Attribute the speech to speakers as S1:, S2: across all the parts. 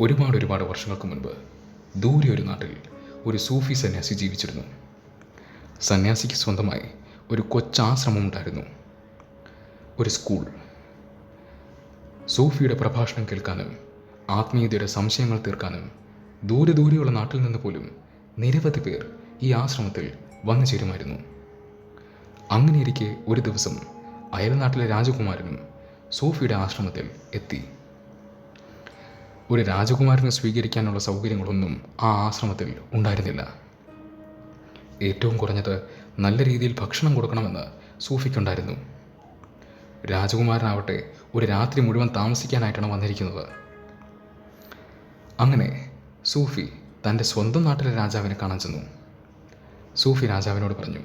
S1: ഒരുപാട് ഒരുപാട് വർഷങ്ങൾക്ക് മുൻപ് ദൂരെ ഒരു നാട്ടിൽ ഒരു സൂഫി സന്യാസി ജീവിച്ചിരുന്നു. സന്യാസിക്ക് സ്വന്തമായി ഒരു കൊച്ചാശ്രമം ഉണ്ടായിരുന്നു. ഒരു സ്കൂൾ. സൂഫിയുടെ പ്രഭാഷണം കേൾക്കാനും ആത്മീയതയുടെ സംശയങ്ങൾ തീർക്കാനും ദൂരെ ദൂരെയുള്ള നാട്ടിൽ നിന്ന് പോലും നിരവധി പേർ ഈ ആശ്രമത്തിൽ വന്നു ചേരുമായിരുന്നു. അങ്ങനെയിരിക്കെ ഒരു ദിവസം അയൽനാട്ടിലെ രാജകുമാരനും സൂഫിയുടെ ആശ്രമത്തിൽ എത്തി. ഒരു രാജകുമാരനെ സ്വീകരിക്കാനുള്ള സൗകര്യങ്ങളൊന്നും ആ ആശ്രമത്തിൽ ഉണ്ടായിരുന്നില്ല. ഏറ്റവും കുറഞ്ഞത് നല്ല രീതിയിൽ ഭക്ഷണം കൊടുക്കണമെന്ന് സൂഫിക്കുണ്ടായിരുന്നു. രാജകുമാരനാവട്ടെ ഒരു രാത്രി മുഴുവൻ താമസിക്കാനായിട്ടാണ് വന്നിരിക്കുന്നത്. അങ്ങനെ സൂഫി തന്റെ സ്വന്തം നാട്ടിലെ രാജാവിനെ കാണാൻ ചെന്നു. സൂഫി രാജാവിനോട് പറഞ്ഞു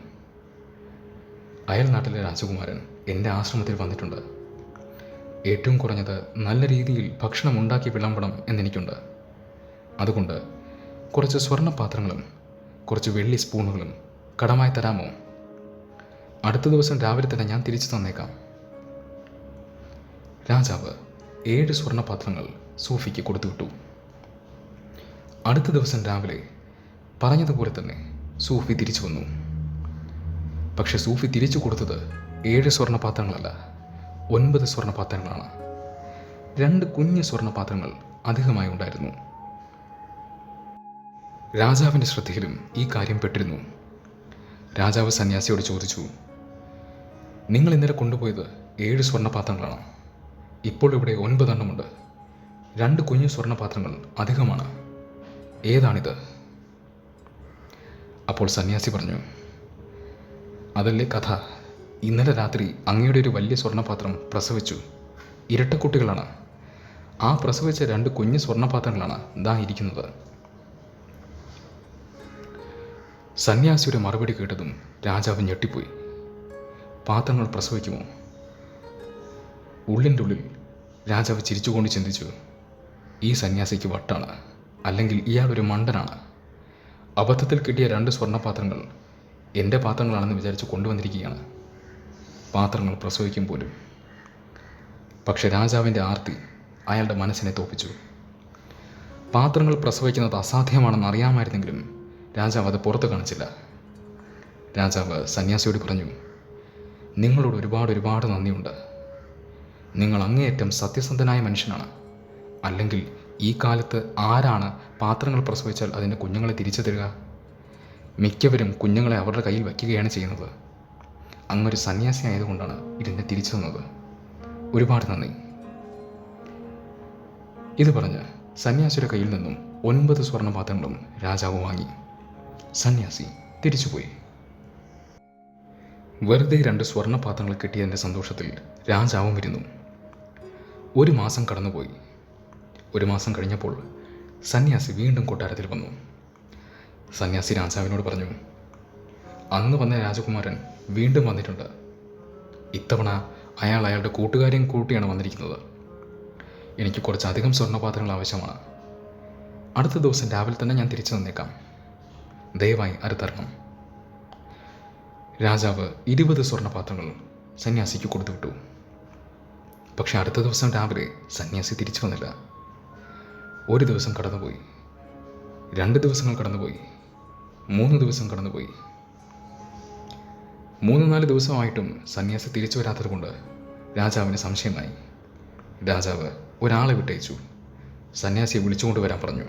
S1: അയൽ നാട്ടിലെ രാജകുമാരൻ എന്റെ ആശ്രമത്തിൽ വന്നിട്ടുണ്ട്. ഏറ്റവും കുറഞ്ഞത് നല്ല രീതിയിൽ ഭക്ഷണം ഉണ്ടാക്കി വിളമ്പണം എന്നെനിക്കുണ്ട്. അതുകൊണ്ട് കുറച്ച് സ്വർണപാത്രങ്ങളും കുറച്ച് വെള്ളി സ്പൂണുകളും കടമായി തരാമോ? അടുത്ത ദിവസം രാവിലെ തന്നെ ഞാൻ തിരിച്ചു തന്നേക്കാം. രാജാവ് ഏഴ് സ്വർണപാത്രങ്ങൾ സൂഫിക്ക് കൊടുത്തുവിട്ടു. അടുത്ത ദിവസം രാവിലെ പറഞ്ഞതുപോലെ തന്നെ സൂഫി തിരിച്ചു വന്നു. പക്ഷെ സൂഫി തിരിച്ചു കൊടുത്തത് ഏഴ് സ്വർണപാത്രങ്ങളല്ല. ഒൻപത് സ്വർണപാത്രങ്ങളാണ് രണ്ട് കുഞ്ഞ് സ്വർണപാത്രങ്ങൾ അധികമായി ഉണ്ടായിരുന്നു. രാജാവിന്റെ ശ്രദ്ധയിലും ഈ കാര്യം പെട്ടിരുന്നു. രാജാവ് സന്യാസിയോട് ചോദിച്ചു നിങ്ങൾ ഇന്നലെ കൊണ്ടുപോയത് ഏഴ് സ്വർണപാത്രങ്ങളാണ് ഇപ്പോൾ ഇവിടെ ഒൻപതെണ്ണമുണ്ട് രണ്ട് കുഞ്ഞു സ്വർണപാത്രങ്ങൾ അധികമാണ്. ഏതാണിത്? അപ്പോൾ സന്യാസി പറഞ്ഞു അതല്ലേ കഥ. ഇന്നലെ രാത്രി അങ്ങയുടെ ഒരു വലിയ സ്വർണപാത്രം പ്രസവിച്ചു. ഇരട്ടക്കുട്ടികളാണ്. ആ പ്രസവിച്ച രണ്ട് കുഞ്ഞു സ്വർണപാത്രങ്ങളാണ് ദാ ഇരിക്കുന്നത്. സന്യാസിയുടെ മറുപടി കേട്ടതും രാജാവ് ഞെട്ടിപ്പോയി. പാത്രങ്ങൾ പ്രസവിക്കുമോ? ഉള്ളിന്റെ ഉള്ളിൽ രാജാവ് ചിരിച്ചുകൊണ്ട് ചിന്തിച്ചു. ഈ സന്യാസിക്ക് വട്ടാണ്. അല്ലെങ്കിൽ ഒരു മണ്ടനാണ്. അബദ്ധത്തിൽ കിട്ടിയ രണ്ട് സ്വർണപാത്രങ്ങൾ എന്റെ പാത്രങ്ങളാണെന്ന് വിചാരിച്ച് കൊണ്ടുവന്നിരിക്കുകയാണ്. പാത്രങ്ങൾ പ്രസവിക്കും പോലും. പക്ഷെ രാജാവിന്റെ ആർത്തി അയാളുടെ മനസ്സിനെ തോപ്പിച്ചു. പാത്രങ്ങൾ പ്രസവിക്കുന്നത് അസാധ്യമാണെന്ന് അറിയാമായിരുന്നെങ്കിലും രാജാവ് അത് പുറത്ത് കാണിച്ചില്ല. രാജാവ് സന്യാസിയോട് പറഞ്ഞു നിങ്ങളോട് ഒരുപാട് ഒരുപാട് നന്ദിയുണ്ട്. നിങ്ങൾ അങ്ങേയറ്റം സത്യസന്ധനായ മനുഷ്യനാണ്. അല്ലെങ്കിൽ ഈ കാലത്ത് ആരാണ് പാത്രങ്ങൾ പ്രസവിച്ചാൽ അതിന്റെ കുഞ്ഞുങ്ങളെ തിരിച്ചു തരിക മിക്കവരും കുഞ്ഞുങ്ങളെ അവരുടെ കയ്യിൽ വയ്ക്കുകയാണ് ചെയ്യുന്നത്. അങ്ങൊരു സന്യാസി ആയതുകൊണ്ടാണ് ഇതിനെ തിരിച്ചു തന്നത് ഒരുപാട് നന്ദി. ഇത് പറഞ്ഞ് സന്യാസിയുടെ കയ്യിൽ നിന്നും ഒൻപത് സ്വർണപാത്രങ്ങളും രാജാവ് വാങ്ങി. സന്യാസി തിരിച്ചുപോയി. വെറുതെ രണ്ട് സ്വർണപാത്രങ്ങൾ കിട്ടിയതിന്റെ സന്തോഷത്തിൽ രാജാവും ഇരുന്നു. ഒരു മാസം കടന്നുപോയി. ഒരു മാസം കഴിഞ്ഞപ്പോൾ സന്യാസി വീണ്ടും കൊട്ടാരത്തിൽ വന്നു. സന്യാസി രാജാവിനോട് പറഞ്ഞു അന്ന് വന്ന രാജകുമാരൻ വീണ്ടും വന്നിട്ടുണ്ട്. ഇത്തവണ അയാൾ അയാളുടെ കൂട്ടുകാരെയും കൂട്ടിയാണ് വന്നിരിക്കുന്നത്. എനിക്ക് കുറച്ചധികം സ്വർണപാത്രങ്ങൾ ആവശ്യമാണ്. അടുത്ത ദിവസം രാവിലെ തന്നെ ഞാൻ തിരിച്ചു തന്നേക്കാം ദയവായി അത് രാജാവ് ഇരുപത് സ്വർണപാത്രങ്ങൾ സന്യാസിക്ക് കൊടുത്തുവിട്ടു. പക്ഷെ അടുത്ത ദിവസം രാവിലെ സന്യാസി തിരിച്ചു വന്നില്ല. ഒരു ദിവസം കടന്നുപോയി. രണ്ട് ദിവസങ്ങൾ കടന്നുപോയി. മൂന്ന് ദിവസം കടന്നുപോയി. മൂന്ന് നാല് ദിവസമായിട്ടും സന്യാസി തിരിച്ചു വരാത്തത് കൊണ്ട് രാജാവിന് സംശയമായി. രാജാവ് ഒരാളെ വിട്ടയച്ചു. സന്യാസിയെ വിളിച്ചുകൊണ്ട് വരാൻ പറഞ്ഞു.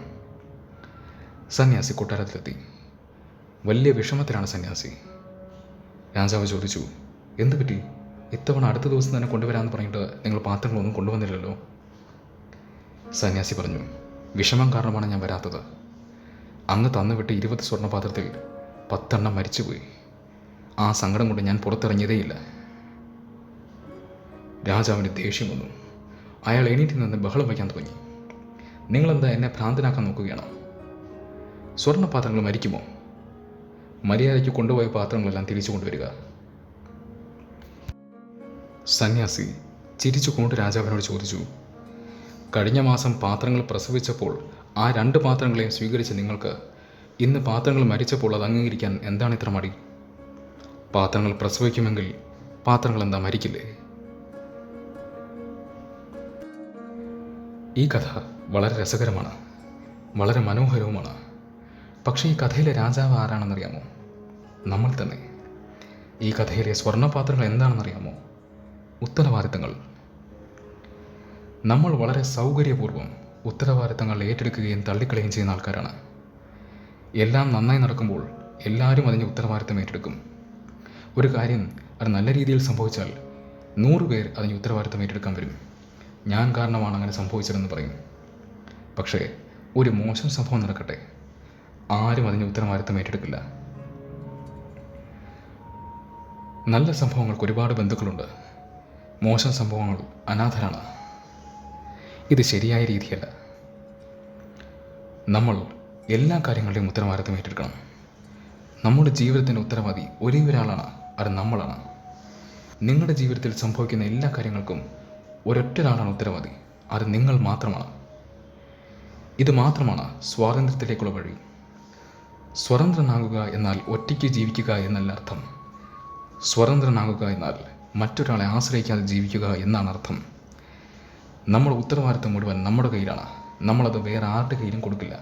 S1: സന്യാസി കൊട്ടാരത്തിലെത്തി. വലിയ വിഷമത്തിലാണ് സന്യാസി. രാജാവ് ചോദിച്ചു എന്ത് പറ്റി? ഇത്തവണ അടുത്ത ദിവസം തന്നെ കൊണ്ടുവരാമെന്ന് പറഞ്ഞിട്ട് നിങ്ങൾ പാത്രങ്ങളൊന്നും കൊണ്ടുവന്നില്ലല്ലോ? സന്യാസി പറഞ്ഞു വിഷമം കാരണമാണ് ഞാൻ വരാത്തത്. അന്ന് തന്നുവിട്ട് ഇരുപത് സ്വർണപാത്രത്തിൽ പത്തെണ്ണം മരിച്ചുപോയി. ആ സങ്കടം കൊണ്ട് ഞാൻ പുറത്തിറങ്ങിയതേയില്ല. രാജാവിന് ദേഷ്യം വന്നു. അയാൾ എണീറ്റിൽ നിന്ന് ബഹളം വയ്ക്കാൻ തുടങ്ങി. നിങ്ങളെന്താ എന്നെ ഭ്രാന്തനാക്കാൻ നോക്കുകയാണോ? സ്വർണപാത്രങ്ങൾ മരിക്കുമോ? മര്യാദയ്ക്ക് കൊണ്ടുപോയ പാത്രങ്ങളെല്ലാം തിരിച്ചു കൊണ്ടുവരിക. സന്യാസി ചിരിച്ചുകൊണ്ട് രാജാവിനോട് ചോദിച്ചു കഴിഞ്ഞ മാസം പാത്രങ്ങൾ പ്രസവിച്ചപ്പോൾ ആ രണ്ട് പാത്രങ്ങളെയും സ്വീകരിച്ച നിങ്ങൾക്ക് ഇന്ന് പാത്രങ്ങൾ മരിച്ചപ്പോൾ അത് അംഗീകരിക്കാൻ എന്താണ് ഇത്ര മടി? പാത്രങ്ങൾ പ്രസവിക്കുമെങ്കിൽ പാത്രങ്ങൾ എന്താ മരിക്കില്ലേ? ഈ കഥ വളരെ രസകരമാണ്. വളരെ മനോഹരവുമാണ്. പക്ഷേ ഈ കഥയിലെ രാജാവ് ആരാണെന്നറിയാമോ? നമ്മൾ തന്നെ. ഈ കഥയിലെ സ്വർണപാത്രങ്ങൾ എന്താണെന്നറിയാമോ? ഉത്തരവാദിത്തങ്ങൾ. നമ്മൾ വളരെ സൗകര്യപൂർവം ഉത്തരവാദിത്തങ്ങൾ ഏറ്റെടുക്കുകയും തള്ളിക്കളയുകയും ചെയ്യുന്ന ആൾക്കാരാണ്. എല്ലാം നന്നായി നടക്കുമ്പോൾ എല്ലാവരും അതിന്റെ ഉത്തരവാദിത്തം ഏറ്റെടുക്കും. ഒരു കാര്യം അത് നല്ല രീതിയിൽ സംഭവിച്ചാൽ നൂറ് പേർ അതിന് ഉത്തരവാദിത്തം ഏറ്റെടുക്കാൻ വരും. ഞാൻ കാരണമാണ് അങ്ങനെ സംഭവിച്ചതെന്ന് പറയും. പക്ഷേ ഒരു മോശം സംഭവം നടക്കട്ടെ. ആരും അതിന് ഉത്തരവാദിത്തം ഏറ്റെടുക്കില്ല. നല്ല സംഭവങ്ങൾക്ക് ഒരുപാട് ബന്ധുക്കളുണ്ട്. മോശം സംഭവങ്ങൾ അനാഥരാണ്. ഇത് ശരിയായ രീതിയല്ല. നമ്മൾ എല്ലാ കാര്യങ്ങളുടെയും ഉത്തരവാദിത്തം ഏറ്റെടുക്കണം. നമ്മുടെ ജീവിതത്തിന്റെ ഉത്തരവാദി ഒരേ ഒരാളാണ് അത് നമ്മളാണ്. നിങ്ങളുടെ ജീവിതത്തിൽ സംഭവിക്കുന്ന എല്ലാ കാര്യങ്ങൾക്കും ഒരൊറ്റ ഒരാളാണ് ഉത്തരവാദി. അത് നിങ്ങൾ മാത്രമാണ്. ഇത് മാത്രമാണ് സ്വാതന്ത്ര്യത്തിലേക്കുള്ള വഴി. സ്വതന്ത്രനാകുക എന്നാൽ ഒറ്റയ്ക്ക് ജീവിക്കുക എന്നല്ല അർത്ഥം. സ്വതന്ത്രനാകുക എന്നാൽ മറ്റൊരാളെ ആശ്രയിക്കാതെ ജീവിക്കുക എന്നാണ് അർത്ഥം. നമ്മുടെ ഉത്തരവാദിത്തം മുഴുവൻ നമ്മുടെ കയ്യിലാണ്. നമ്മളത് വേറെ ആരുടെ കയ്യിലും കൊടുക്കില്ല.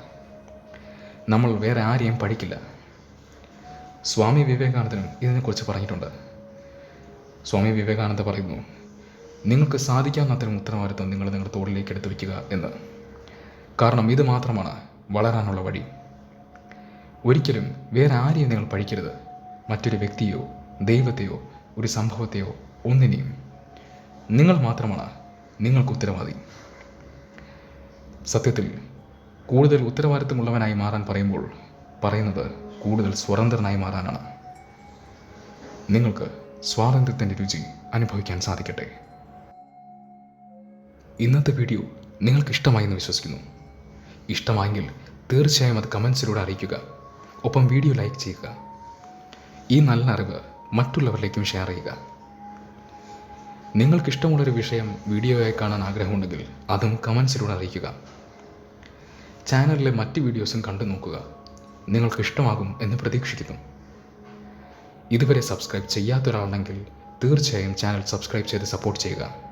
S1: നമ്മൾ വേറെ ആരെയും പഠിക്കില്ല. സ്വാമി വിവേകാനന്ദനും ഇതിനെക്കുറിച്ച് പറഞ്ഞിട്ടുണ്ട്. സ്വാമി വിവേകാനന്ദ പറയുന്നു നിങ്ങൾക്ക് സാധിക്കാവുന്ന അത്തരം ഉത്തരവാദിത്വം നിങ്ങൾ നിങ്ങളുടെ തോളിലേക്ക് എടുത്തു വയ്ക്കുക എന്ന്. കാരണം ഇത് മാത്രമാണ് വളരാനുള്ള വഴി. ഒരിക്കലും വേറെ ആരെയും നിങ്ങൾ പഠിക്കരുത് മറ്റൊരു വ്യക്തിയോ ദൈവത്തെയോ ഒരു സംഭവത്തെയോ ഒന്നിനെയും. നിങ്ങൾ മാത്രമാണ് നിങ്ങൾക്ക് ഉത്തരവാദി. സത്യത്തിൽ കൂടുതൽ ഉത്തരവാദിത്തമുള്ളവനായി മാറാൻ പറയുമ്പോൾ പറയുന്നത് കൂടുതൽ സ്വതന്ത്രനായി മാറാനാണ്. നിങ്ങൾക്ക് സ്വാതന്ത്ര്യത്തിന്റെ രുചി അനുഭവിക്കാൻ സാധിക്കട്ടെ. ഇന്നത്തെ വീഡിയോ നിങ്ങൾക്ക് ഇഷ്ടമായെന്ന് വിശ്വസിക്കുന്നു. ഇഷ്ടമായെങ്കിൽ തീർച്ചയായും അത് കമൻസിലൂടെ അറിയിക്കുക. ഒപ്പം വീഡിയോ ലൈക്ക് ചെയ്യുക. ഈ നല്ല അറിവ് മറ്റുള്ളവരിലേക്കും ഷെയർ ചെയ്യുക. നിങ്ങൾക്ക് ഇഷ്ടമുള്ളൊരു വിഷയം വീഡിയോയായി കാണാൻ ആഗ്രഹമുണ്ടെങ്കിൽ അതും കമൻസിലൂടെ അറിയിക്കുക. ചാനലിലെ മറ്റ് വീഡിയോസും കണ്ടു നോക്കുക. നിങ്ങൾക്ക് ഇഷ്ടമാകും എന്ന് പ്രതീക്ഷിക്കുന്നു. ഇതുവരെ സബ്സ്ക്രൈബ് ചെയ്യാത്ത ഒരാളുണ്ടെങ്കിൽ തീർച്ചയായും ചാനൽ സബ്സ്ക്രൈബ് ചെയ്ത് സപ്പോർട്ട് ചെയ്യുക.